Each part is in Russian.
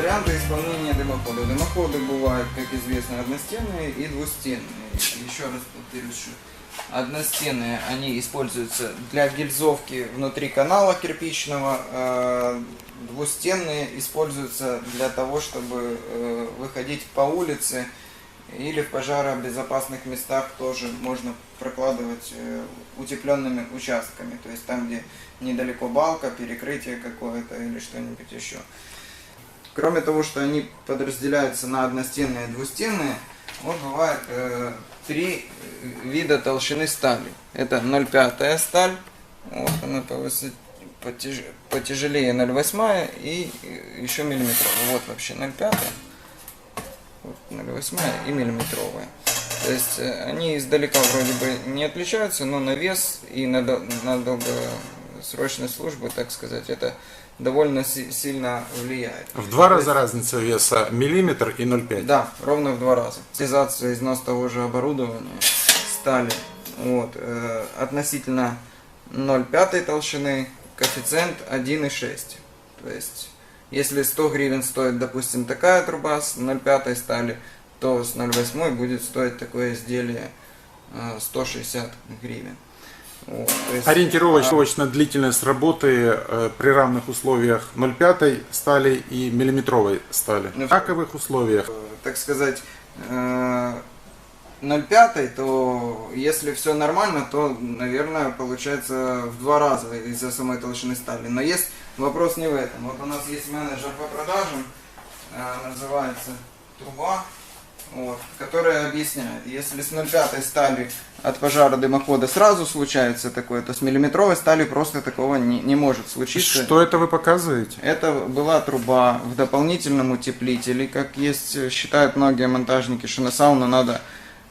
варианты исполнения дымохода. Дымоходы бывают, как известно, одностенные и двустенные. Еще раз повторюсь, одностенные, они используются для гильзовки внутри канала кирпичного, э, двустенные используются для того, чтобы э, выходить по улице или в пожаробезопасных местах тоже можно прокладывать э, утепленными участками, то есть там, где недалеко балка, перекрытие какое-то или что-нибудь еще. Кроме того, что они подразделяются на одностенные и двустенные, вот бывает э, три вида толщины стали. Это 0,5 сталь, вот она по высоте, потяж, потяжелее 0,8 и еще миллиметровая. Вот вообще 0,5, вот 0,8 и миллиметровая. То есть э, они издалека вроде бы не отличаются, но на вес и на, на долгосрочной службы, так сказать, это довольно си- сильно влияет. В два раза разница веса миллиметр и 0,5. Да, ровно в два раза. Реализация износ того же оборудования, стали, вот, э, относительно 0,5 толщины, коэффициент 1,6. То есть, если 100 гривен стоит, допустим, такая труба с 0,5 стали, то с 0,8 будет стоить такое изделие э, 160 гривен. Вот, есть, Ориентировочно длительность работы э, при равных условиях 0,5 стали и миллиметровой стали. Ну, В таковых условиях э, так сказать, э, 0,5, то если все нормально, то, наверное, получается в два раза из-за самой толщины стали. Но есть вопрос не в этом. Вот у нас есть менеджер по продажам, э, называется Труба, вот, которая объясняет, если с 0,5 стали от пожара дымохода сразу случается такое, то с миллиметровой стали просто такого не, не может случиться. что это вы показываете? Это была труба в дополнительном утеплителе, как есть, э, считают многие монтажники, что на сауну надо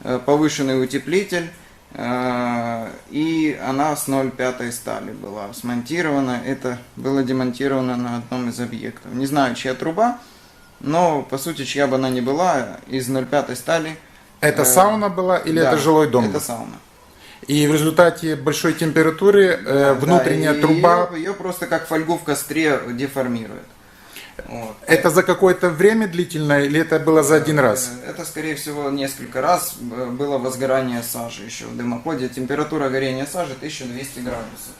э, повышенный утеплитель, э, и она с 0,5 стали была смонтирована, это было демонтировано на одном из объектов. Не знаю, чья труба, но по сути, чья бы она ни была, из 0,5 стали. Это Э, сауна была или да, это жилой дом? Это сауна. И в результате большой температуры э, внутренняя труба, Ее, просто как фольгу в костре деформирует. Вот. это за какое-то время длительное или это было за один раз? Э, Это, скорее всего, несколько раз э, было возгорание сажи еще в дымоходе. Температура горения сажи 1200 градусов.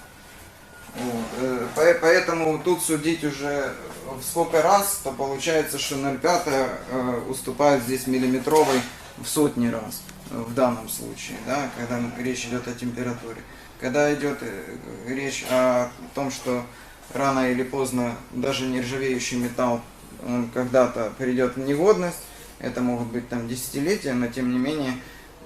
Вот. э, по- Поэтому тут судить уже в сколько раз, то получается, что 0,5 э, уступает здесь миллиметровой в сотни раз э, в данном случае, да, когда речь идет о температуре. Когда идет э, речь о том, что рано или поздно даже нержавеющий металл когда-то придет в негодность, это могут быть там десятилетия, но тем не менее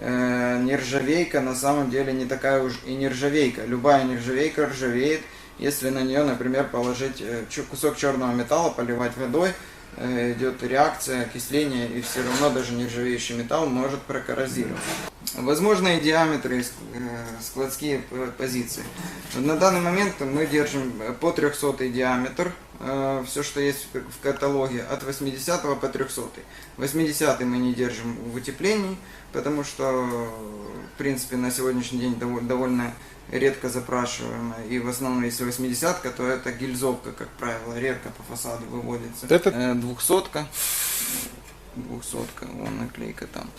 э, нержавейка на самом деле не такая уж и нержавейка. Любая нержавейка ржавеет, если на нее, например, положить э, кусок черного металла, поливать водой, э, идет реакция, окисление, и все равно даже нержавеющий металл может прокоррозировать. Возможные диаметры, э, складские позиции. На данный момент мы держим по 300 диаметр, все, что есть в каталоге, от 80 по 300. 80 мы не держим в утеплении, потому что, в принципе, на сегодняшний день дово- довольно редко запрашиваемо. И в основном, если 80 то это гильзовка, как правило, редко по фасаду выводится. Это- Э, двухсотка. Двухсотка, вон наклейка там.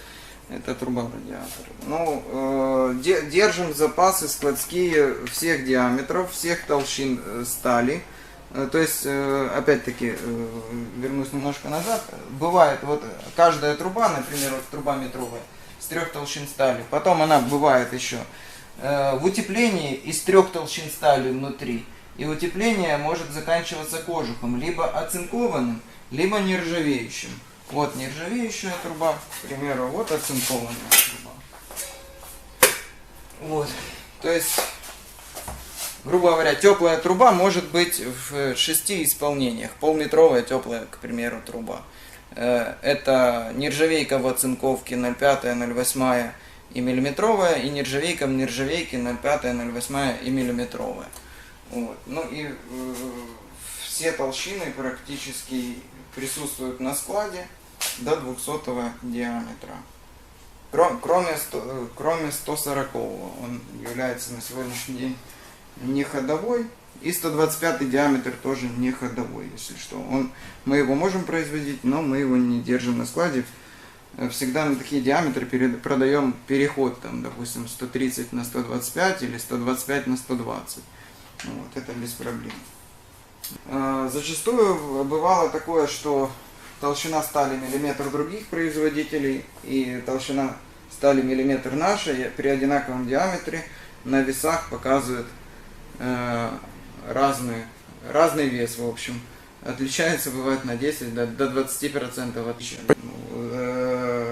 Это труба радиатора. Ну, э, де- держим запасы складские всех диаметров, всех толщин э, стали. Э, То есть, опять-таки, вернусь немножко назад. Бывает, вот каждая труба, например, вот труба метровая, с трех толщин стали. Потом она бывает еще в утеплении из трех толщин стали внутри. И утепление может заканчиваться кожухом, либо оцинкованным, либо нержавеющим. Вот нержавеющая труба, к примеру, вот оцинкованная труба. Вот. То есть, грубо говоря, теплая труба может быть в шести исполнениях. Полметровая теплая, к примеру, труба. Э, Это нержавейка в оцинковке 0,5, 0,8 и миллиметровая, и нержавейка в нержавейке 0,5, 0,8 и миллиметровая. Вот. Ну и э, все толщины практически присутствуют на складе до 200 диаметра. Кро- Кроме, 100, э, кроме 140 он является на сегодняшний день не ходовой, и 125 диаметр тоже не ходовой, если что. Он, мы его можем производить, но мы его не держим на складе. Э, Всегда на такие диаметры продаем переход, там, допустим, 130 на 125 или 125 на 120. Вот, это без проблем. Э, Зачастую бывало такое, что толщина стали миллиметр других производителей и толщина стали миллиметр нашей при одинаковом диаметре на весах показывает э, разные, разный вес, в общем. Отличается бывает на 10 до, до 20% отличия.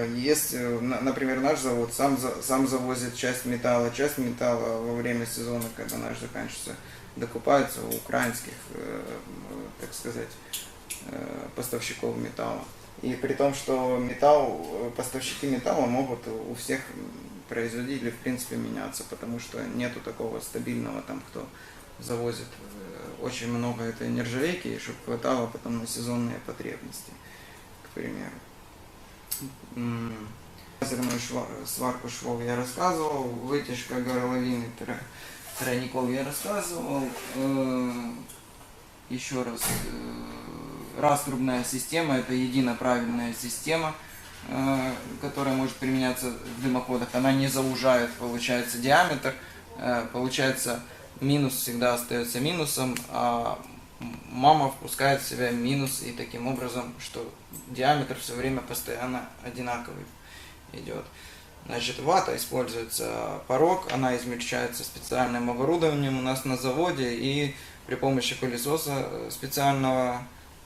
Э, Есть, э, на- например, наш завод сам, сам завозит часть металла, часть металла во время сезона, когда наш заканчивается, докупается у украинских, э, так сказать, э, поставщиков металла. И при том, что металл, э, поставщики металла могут у всех производителей в принципе меняться, потому что нету такого стабильного там, кто завозит э, очень много этой нержавейки, чтобы хватало потом на сезонные потребности, к примеру. Лазерную сварку швов я рассказывал, вытяжка горловины тро- тройников я рассказывал. Э, Еще раз, э, раструбная система это единоправильная система, э, которая может применяться в дымоходах. Она не заужает, получается, диаметр, получается минус всегда остается минусом, а мама впускает в себя минус и таким образом, что диаметр все время постоянно одинаковый идет. Значит, вата используется порог, она измельчается специальным оборудованием у нас на заводе и при помощи пылесоса э, специального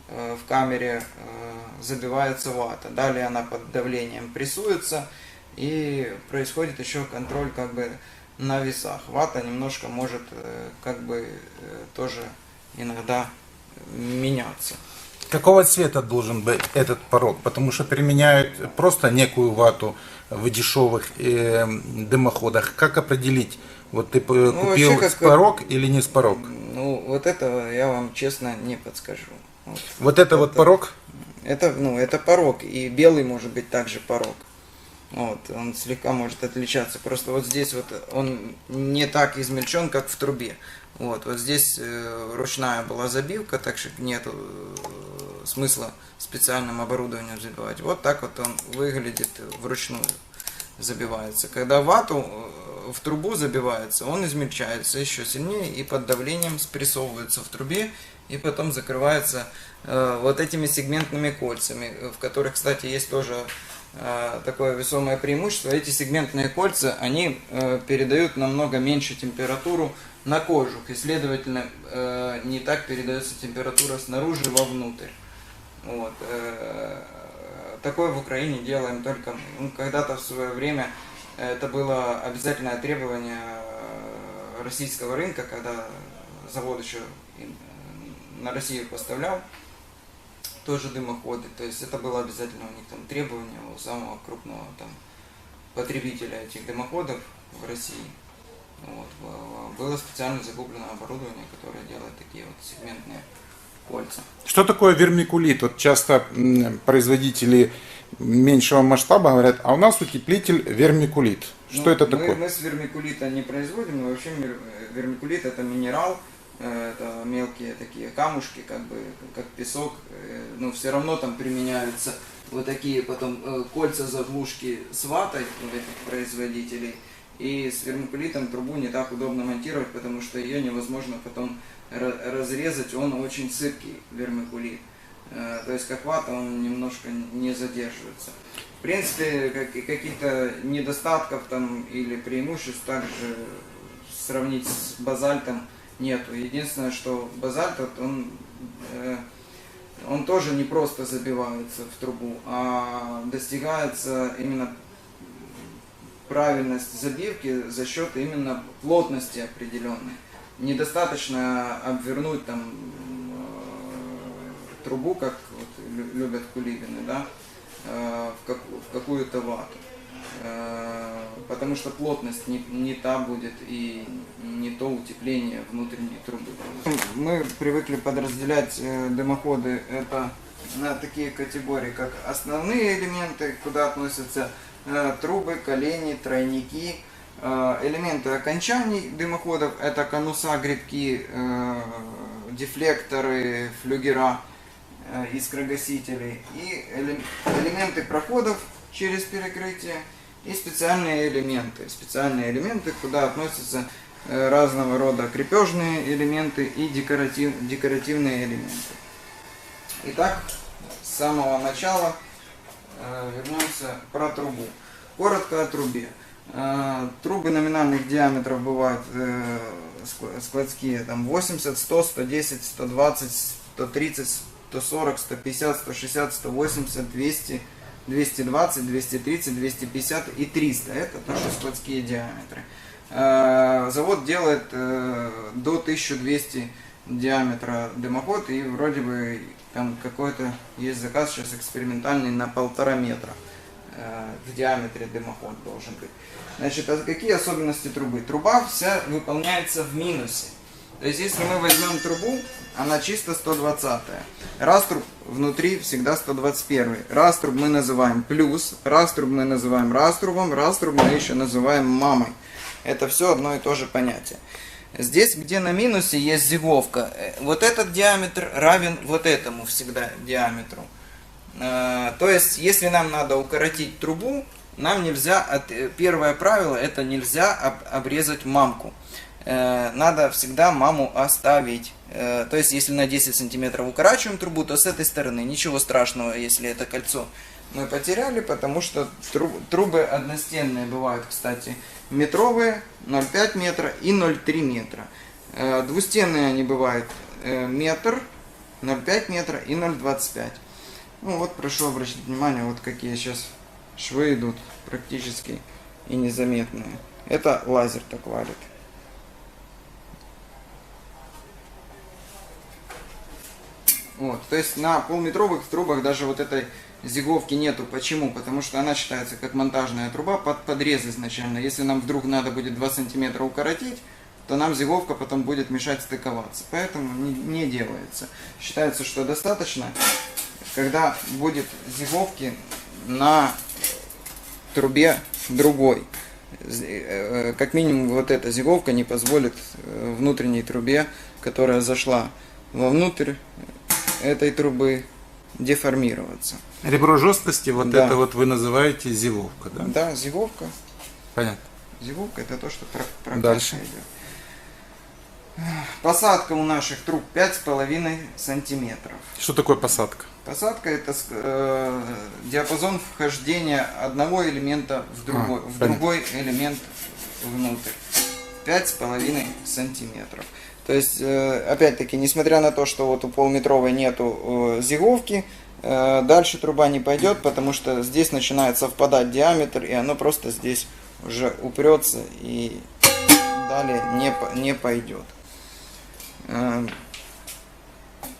э, в камере э, забивается вата. Далее она под давлением прессуется и происходит еще контроль как бы на весах. Вата немножко может как бы тоже иногда меняться. Какого цвета должен быть этот порог? Потому что применяют просто некую вату в дешевых э, дымоходах. Как определить, вот ты Ну, купил вообще, как- порог или не с порог? Ну, вот это я вам честно не подскажу. Вот. Вот это вот порог? Это, ну, это порог, и белый может быть также порог. Вот, он слегка может отличаться. Просто вот здесь вот он не так измельчен, как в трубе. Вот, вот здесь э, ручная была забивка, так что нет смысла специальным оборудованием забивать. Вот так вот он выглядит вручную забивается. Когда вату э, в трубу забивается, он измельчается еще сильнее и под давлением спрессовывается в трубе и потом закрывается э, вот этими сегментными кольцами, э, в которых, кстати, есть тоже э, такое весомое преимущество. Эти сегментные кольца, они э, передают намного меньше температуру на кожух, и, следовательно, э, не так передается температура снаружи вовнутрь. Вот. э, Такое в Украине делаем только мы. Ну, когда-то в свое время это было обязательное требование э, российского рынка, когда завод еще на Россию поставлял тоже дымоходы. То есть это было обязательно у них там требование у самого крупного там потребителя этих дымоходов в России. Вот. Было- специально закуплено оборудование, которое делает такие вот сегментные кольца. Что такое вермикулит? Вот часто производители меньшего масштаба говорят, а у нас утеплитель вермикулит. Что Ну, это мы, такое? Мы с вермикулита не производим, но вообще мер- вермикулит это минерал, э, это мелкие такие камушки, как бы как песок, э, но все равно там применяются вот такие потом э, кольца заглушки с ватой у этих производителей. И с вермикулитом трубу не так удобно монтировать, потому что ее невозможно потом ра- разрезать, он очень сыпкий вермикулит. Э, То есть как вата он немножко не задерживается. В принципе, как- каких-то недостатков там или преимуществ также сравнить с базальтом нету. Единственное, что базальт, он, э, он тоже не просто забивается в трубу, а достигается именно правильность забивки за счет именно плотности определенной. Недостаточно обвернуть там э, трубу, как вот лю- любят кулибины, да, э, в, как- в какую-то вату. Э, Потому что плотность не, не та будет и не то утепление внутренней трубы. Мы привыкли подразделять э, дымоходы это на такие категории, как основные элементы, куда относятся трубы, колени, тройники, Э, Элементы окончаний дымоходов – это конуса, грибки, э, дефлекторы, флюгера, э, искрогасители и эле- элементы проходов через перекрытие и специальные элементы. Специальные элементы, куда относятся э, разного рода крепежные элементы и декоратив- декоративные элементы. Итак, с самого начала э, вернемся про трубу. Коротко о трубе. Трубы номинальных диаметров бывают ск- складские там 80, 100, 110, 120, 130, 140, 150, 160, 180, 200, 220, 230, 250 и 300. Это тоже складские диаметры. Завод делает до 1200 диаметра дымоход и вроде бы там какой-то есть заказ сейчас экспериментальный на полтора метра э, в диаметре дымоход должен быть. Значит, а какие особенности трубы? Труба вся выполняется в минусе. То есть, если мы возьмем трубу, она чисто 120 Раструб внутри всегда 121 Раструб мы называем плюс, раструб мы называем раструбом, раструб мы еще называем мамой. Это все одно и то же понятие. Здесь, где на минусе есть зиговка, э, вот этот диаметр равен вот этому всегда диаметру. Э, То есть, если нам надо укоротить трубу, нам нельзя, э, первое правило, это нельзя об- обрезать мамку. Надо всегда маму оставить. То есть, если на 10 сантиметров укорачиваем трубу, то с этой стороны ничего страшного, если это кольцо мы потеряли, потому что тру- трубы одностенные бывают, кстати, метровые, 0,5 метра и 0,3 метра. Э, Двустенные они бывают э, метр, 0,5 метра и 0,25. Ну вот, прошу обратить внимание, вот какие сейчас швы идут, практически и незаметные. Это лазер так валит. Вот, то есть на полметровых трубах даже вот этой зиговки нету. Почему? Потому что она считается как монтажная труба под подрез изначально. Если нам вдруг надо будет 2 сантиметра укоротить, то нам зиговка потом будет мешать стыковаться. Поэтому не, не делается. Считается, что достаточно, когда будет зиговки на трубе другой. З- э, Как минимум вот эта зиговка не позволит э, внутренней трубе, которая зашла вовнутрь этой трубы, деформироваться. Ребро жесткости, вот Да. это вот вы называете зиловка, да? Да, зиговка. Понятно. Зиговка это то, что про- Дальше. идет. Посадка у наших труб 5,5 сантиметров. Что такое посадка? Посадка это э, диапазон вхождения одного элемента в другой, А, в понятно. другой элемент внутрь. 5,5 сантиметров. То есть, э, опять-таки, несмотря на то, что вот у полметровой нету э, зиговки, э, дальше труба не пойдет, потому что здесь начинает совпадать диаметр, и оно просто здесь уже упрется и далее не, не пойдет.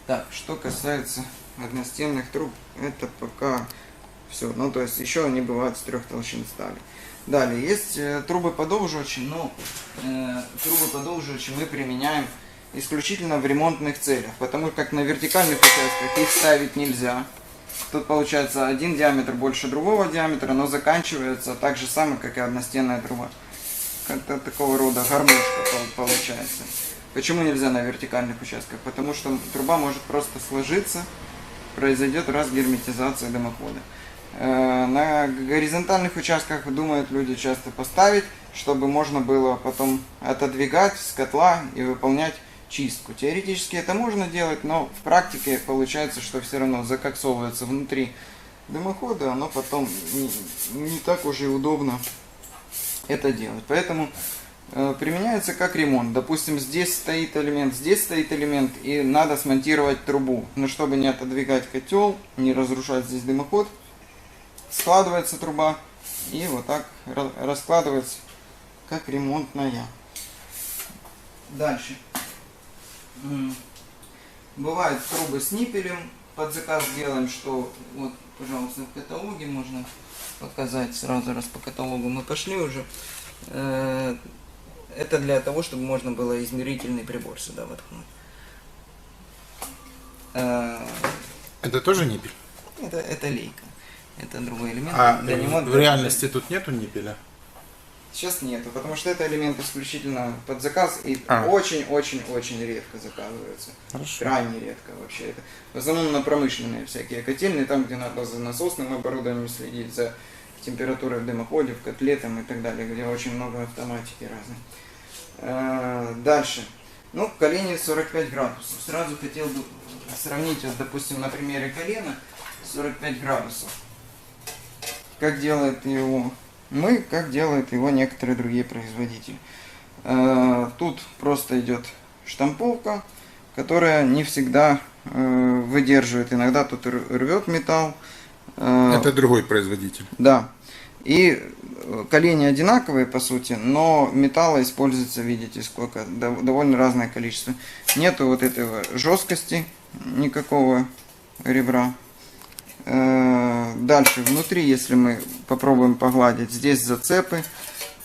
Так, что касается одностенных труб, это пока все. Ну, то есть еще они бывают с трех толщин стали. Далее, есть э, трубы подолживачи, но э, трубы подолживачи мы применяем исключительно в ремонтных целях, потому как на вертикальных участках их ставить нельзя. Тут получается один диаметр больше другого диаметра, но заканчивается так же самое, как и одностенная труба. Как-то такого рода гармошка пол- получается. Почему нельзя на вертикальных участках? Потому что труба может просто сложиться, произойдет разгерметизация дымохода. Э, На горизонтальных участках думают люди часто поставить, чтобы можно было потом отодвигать с котла и выполнять чистку. Теоретически это можно делать, но в практике получается, что все равно закоксовывается внутри дымохода, оно потом не, не так уже и удобно это делать. Поэтому э, применяется как ремонт. Допустим, здесь стоит элемент, здесь стоит элемент, и надо смонтировать трубу. Но чтобы не отодвигать котел, не разрушать здесь дымоход, складывается труба и вот так ра- раскладывается как ремонтная. Дальше. Бывают трубы с ниппелем, под заказ делаем, что вот, пожалуйста, в каталоге можно показать сразу раз по каталогу мы пошли уже. Э, Это для того, чтобы можно было измерительный прибор сюда воткнуть. Э, Это тоже ниппель? Это, это лейка. Это другой элемент. А Для него- в реальности тут нету ниппеля? Сейчас нету, потому что это элемент исключительно под заказ и А. очень-очень-очень редко заказывается. Хорошо. Крайне редко вообще это. В основном на промышленные всякие котельные, там, где надо за насосным оборудованием следить, за температурой в дымоходе, в котле там и так далее, где очень много автоматики разной. Э, Дальше. Ну, колени 45 градусов. Сразу хотел бы сравнить, вот, допустим, на примере колена 45 градусов. Как делает его мы, как делают его некоторые другие производители. Э, Тут просто идет штамповка, которая не всегда э, выдерживает. Иногда тут рвет металл. Э, Это другой производитель. да. И колени одинаковые, по сути, но металла используется, видите, сколько, дов- довольно разное количество. Нету вот этого жесткости, никакого ребра. Э, Дальше, внутри, если мы попробуем погладить, здесь зацепы,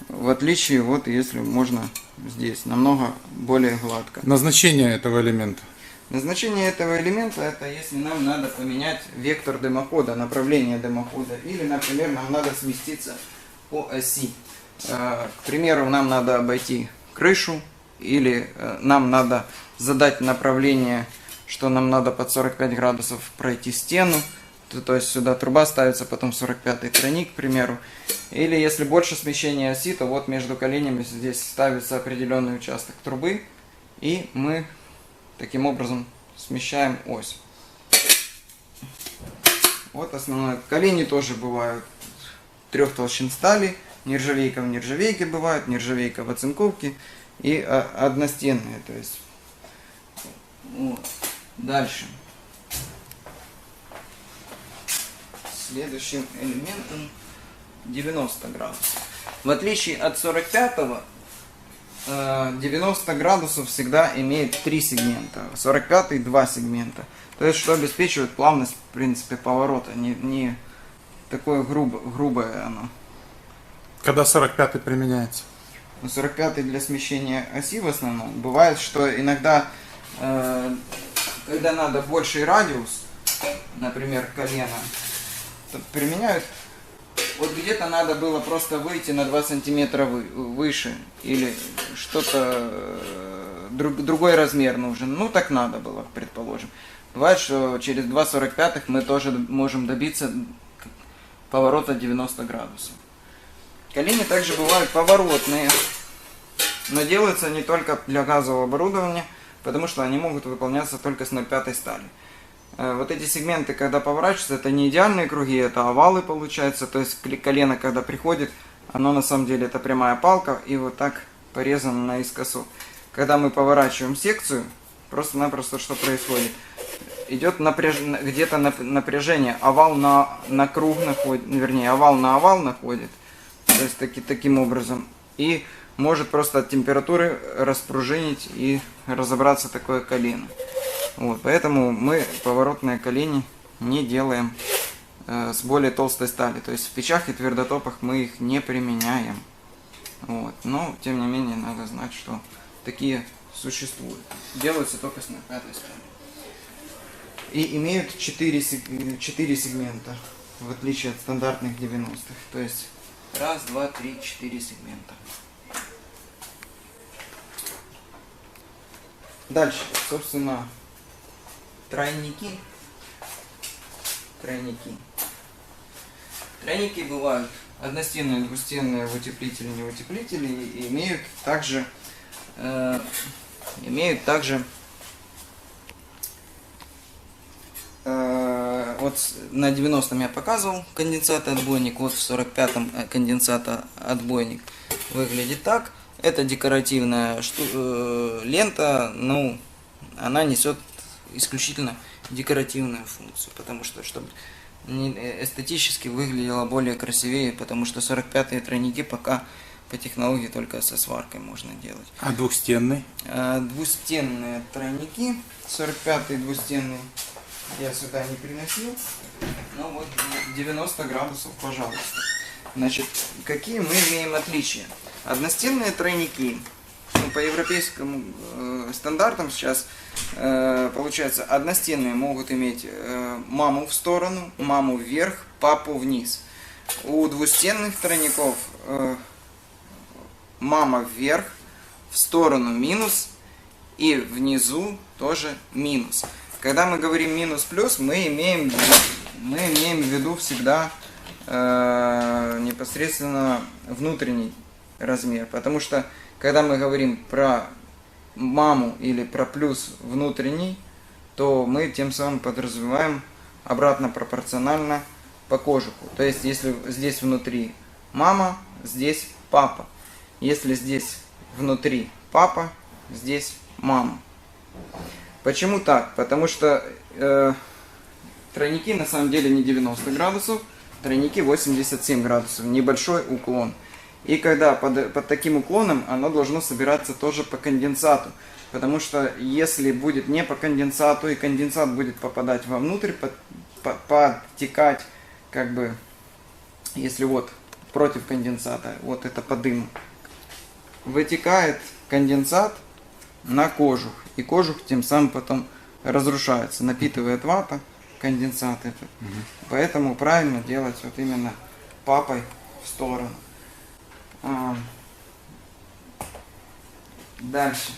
в отличие, вот если можно здесь, намного более гладко. Назначение этого элемента. Назначение этого элемента это если нам надо поменять вектор дымохода, направление дымохода, или, например, нам надо сместиться по оси. Э, К примеру, нам надо обойти крышу, или э, нам надо задать направление, что нам надо под 45 градусов пройти стену, то, есть сюда труба ставится, потом 45-й тройник, к примеру. Или если больше смещения оси, то вот между коленями здесь ставится определенный участок трубы, и мы Таким образом смещаем ось. Вот основное. Колени тоже бывают трех толщин стали. Нержавейка в нержавейке бывает, нержавейка в оцинковке и а, одностенные. То есть вот. Дальше. Следующим элементом 90 градусов. В отличие от 45 э, 90 градусов всегда имеет три сегмента, 45 два сегмента. То есть, что обеспечивает плавность, в принципе, поворота, не, не такое грубо, грубое оно. Когда 45-й применяется. Ну, 45 для смещения оси в основном. Бывает, что иногда, э, когда надо больший радиус, например, колена, то применяют. Вот где-то надо было просто выйти на 2 сантиметра вы- выше или что-то э, друг- другой размер нужен. Ну так надо было, предположим. Бывает, что через 2,45 мы тоже можем добиться поворота 90 градусов. Колени также бывают поворотные, но делаются не только для газового оборудования, потому что они могут выполняться только с 0,5 стали. Вот эти сегменты, когда поворачиваются, это не идеальные круги, это овалы получаются, то есть колено, когда приходит, оно на самом деле это прямая палка и вот так порезано наискосок. Когда мы поворачиваем секцию, просто-напросто что происходит? Идет напряж- где-то нап- напряжение, овал на, на круг находит, вернее, овал на овал находит, то есть таки, таким образом. И может просто от температуры распружинить и разобраться такое колено. Вот, поэтому мы поворотные колени не делаем э, с более толстой стали. То есть в печах и твердотопах мы их не применяем. Вот. Но, тем не менее, надо знать, что такие существуют. Делаются только с 0,5 стали. И имеют 4, сегмента, в отличие от стандартных 90-х. То есть раз, два, три, четыре сегмента. Дальше, собственно, тройники. Тройники. Тройники бывают одностенные, двустенные, утеплители, не утеплители, и имеют также, э, имеют также э, вот на 90-м я показывал конденсатоотбойник, вот в 45-м э, конденсатоотбойник выглядит так. Это декоративная шту- э, лента, ну, она несет исключительно декоративную функцию, потому что, чтобы э, эстетически выглядело более красивее, потому что 45-е тройники пока по технологии только со сваркой можно делать. А двухстенный? Э, Двустенные тройники, 45-й двустенный, я сюда не приносил, но вот 90 градусов, пожалуйста. Значит, какие мы имеем отличия? Одностенные тройники, ну, по европейскому э, стандартам сейчас, э, получается, одностенные могут иметь э, маму в сторону, маму вверх, папу вниз. У двустенных тройников э, мама вверх, в сторону минус и внизу тоже минус. Когда мы говорим минус-плюс, мы имеем, мы имеем в виду всегда э, непосредственно внутренний размер. Потому что когда мы говорим про маму или про плюс внутренний, то мы тем самым подразумеваем обратно пропорционально по кожуху. То есть, если здесь внутри мама, здесь папа. Если здесь внутри папа, здесь мама. Почему так? Потому что э, тройники на самом деле не 90 градусов, тройники 87 градусов, небольшой уклон. И когда под, под таким уклоном, оно должно собираться тоже по конденсату. Потому что если будет не по конденсату, и конденсат будет попадать вовнутрь, под, по- подтекать, как бы, если вот против конденсата, вот это по дыму, вытекает конденсат на кожух. И кожух тем самым потом разрушается, напитывает вата, конденсат этот. Поэтому правильно делать вот именно папой в сторону. А, Дальше.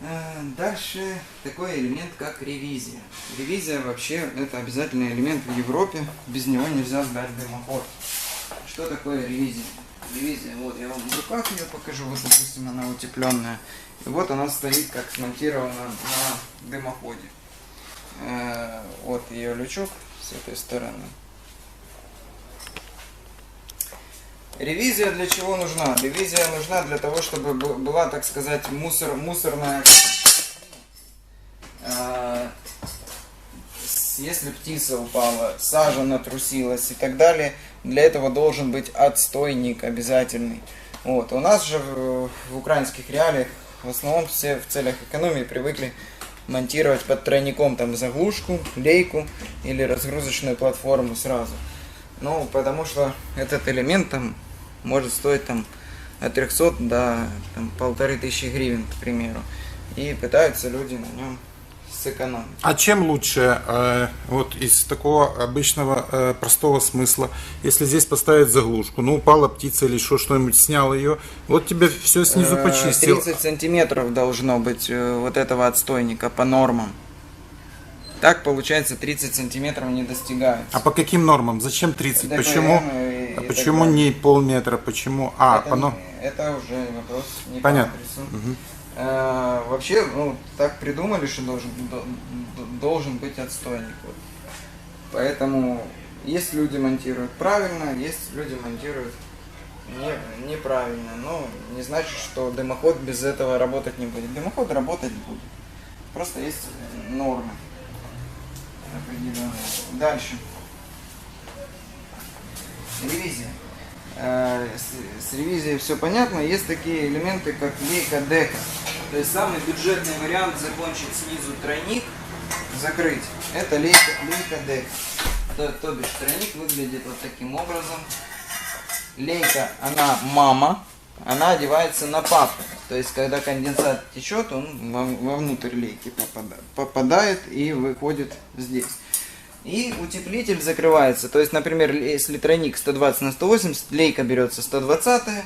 Э, Дальше такой элемент, как ревизия. Ревизия вообще это обязательный элемент в Европе. Без него нельзя сдать дымоход. Что такое ревизия? Ревизия, вот я вам в руках ее покажу, вот допустим она утепленная. И вот она стоит как смонтирована на дымоходе. Э, Вот ее лючок с этой стороны. Ревизия для чего нужна? Ревизия нужна для того, чтобы была, так сказать, мусор, мусорная... с- Если птица упала, сажа натрусилась и так далее, для этого должен быть отстойник обязательный. Вот. У нас же в, в украинских реалиях в основном все в целях экономии привыкли монтировать под тройником там заглушку, лейку или разгрузочную платформу сразу. Ну, потому что этот элемент там может стоить там от 300 до там, полторы тысячи гривен, к примеру. И пытаются люди на нем сэкономить. А чем лучше, э, вот из такого обычного э, простого смысла, если здесь поставить заглушку, ну упала птица или что, что-нибудь, снял ее, вот тебе все снизу Э, почистил. 30 сантиметров должно быть э, вот этого отстойника по нормам. Так получается 30 сантиметров не достигается. А по каким нормам? Зачем 30? ДПМ Почему? и- А почему не полметра? Почему? А, это, по но- не- это уже вопрос не Понятно. по адресу. Э, вообще, ну, так придумали, что должен, до- до- должен быть отстойник. Вот. Поэтому есть люди монтируют правильно, есть люди монтируют не, неправильно. Но не значит, что дымоход без этого работать не будет. Дымоход работать будет. Просто есть нормы определенные. Дальше. Ревизия. Э, С, ревизией все понятно. Есть такие элементы, как лейка дека. То есть самый бюджетный вариант закончить снизу тройник, закрыть. Это лейка, лейка дека. То, то бишь тройник выглядит вот таким образом. Лейка, она мама, она одевается на папу. То есть, когда конденсат течет, он во- вовнутрь лейки попада- попадает и выходит здесь. И утеплитель закрывается. То есть, например, если тройник 120 на 180, лейка берется 120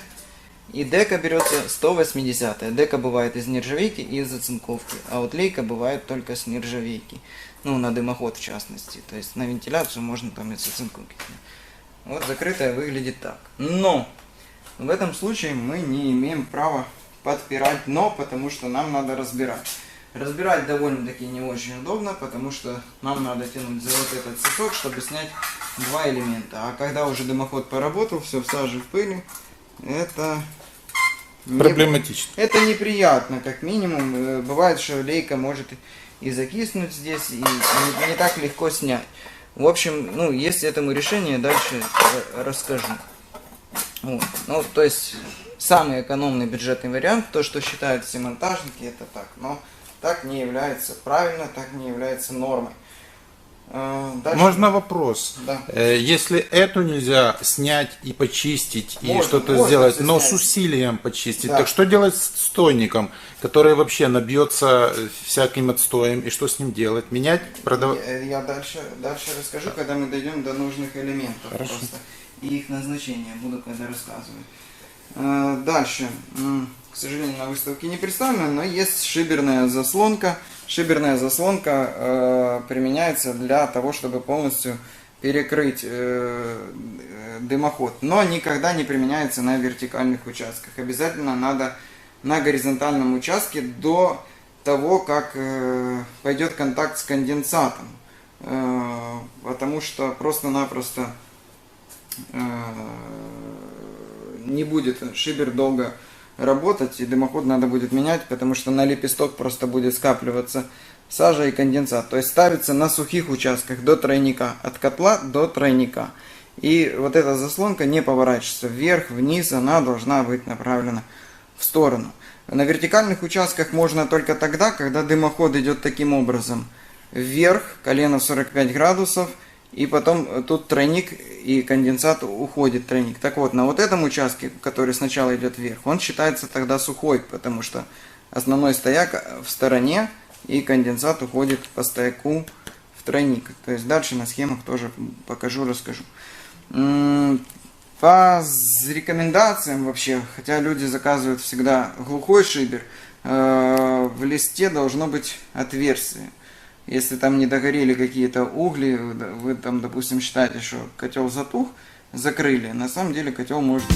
и дека берется 180. Дека бывает из нержавейки и из оцинковки, а вот лейка бывает только с нержавейки. Ну, на дымоход в частности. То есть на вентиляцию можно там и с оцинковки. Вот закрытая выглядит так. Но в этом случае мы не имеем права подпирать дно, потому что нам надо разбирать. Разбирать довольно-таки не очень удобно, потому что нам надо тянуть за вот этот цепок, чтобы снять два элемента. А когда уже дымоход поработал, все в саже, в пыли, это... не- Проблематично. это неприятно, как минимум. Э, Бывает, что лейка может и закиснуть здесь, и не, не так легко снять. В общем, ну, есть этому решение, дальше расскажу. Вот. Ну, то есть, самый экономный бюджетный вариант, то, что считают все монтажники, это так. Но так не является правильно, так не является нормой. Э, Дальше. Можно вопрос? Да. Э, Если эту нельзя снять и почистить, и Можно, что-то можно сделать, но снять. с усилием почистить, Да. так что делать с стойником, который вообще набьется э, всяким отстоем, и что с ним делать? Менять, продавать? Я, я дальше, дальше расскажу, когда мы дойдем до нужных элементов Хорошо. просто. И их назначение буду когда рассказывать. Дальше. К сожалению, на выставке не представлено, но есть шиберная заслонка. Шиберная заслонка э, применяется для того, чтобы полностью перекрыть э, э, дымоход, но никогда не применяется на вертикальных участках. Обязательно надо на горизонтальном участке до того, как э, пойдет контакт с конденсатом. Э, потому что просто-напросто э, не будет шибер долго работать, и дымоход надо будет менять, потому что на лепесток просто будет скапливаться сажа и конденсат. То есть ставится на сухих участках до тройника, от котла до тройника. И вот эта заслонка не поворачивается вверх, вниз, она должна быть направлена в сторону. На вертикальных участках можно только тогда, когда дымоход идет таким образом. Вверх, колено в 45 градусов, и потом э, тут тройник и конденсат уходит тройник. Так вот, на вот этом участке, который сначала идет вверх, он считается тогда сухой, потому что основной стояк э, в стороне, и конденсат уходит по стояку в тройник. То есть дальше на схемах тоже покажу, расскажу. По рекомендациям вообще, хотя люди заказывают всегда глухой шибер, э, в листе должно быть отверстие. Если там не догорели какие-то угли, вы, там, допустим, считаете, что котел затух, закрыли. На самом деле котел может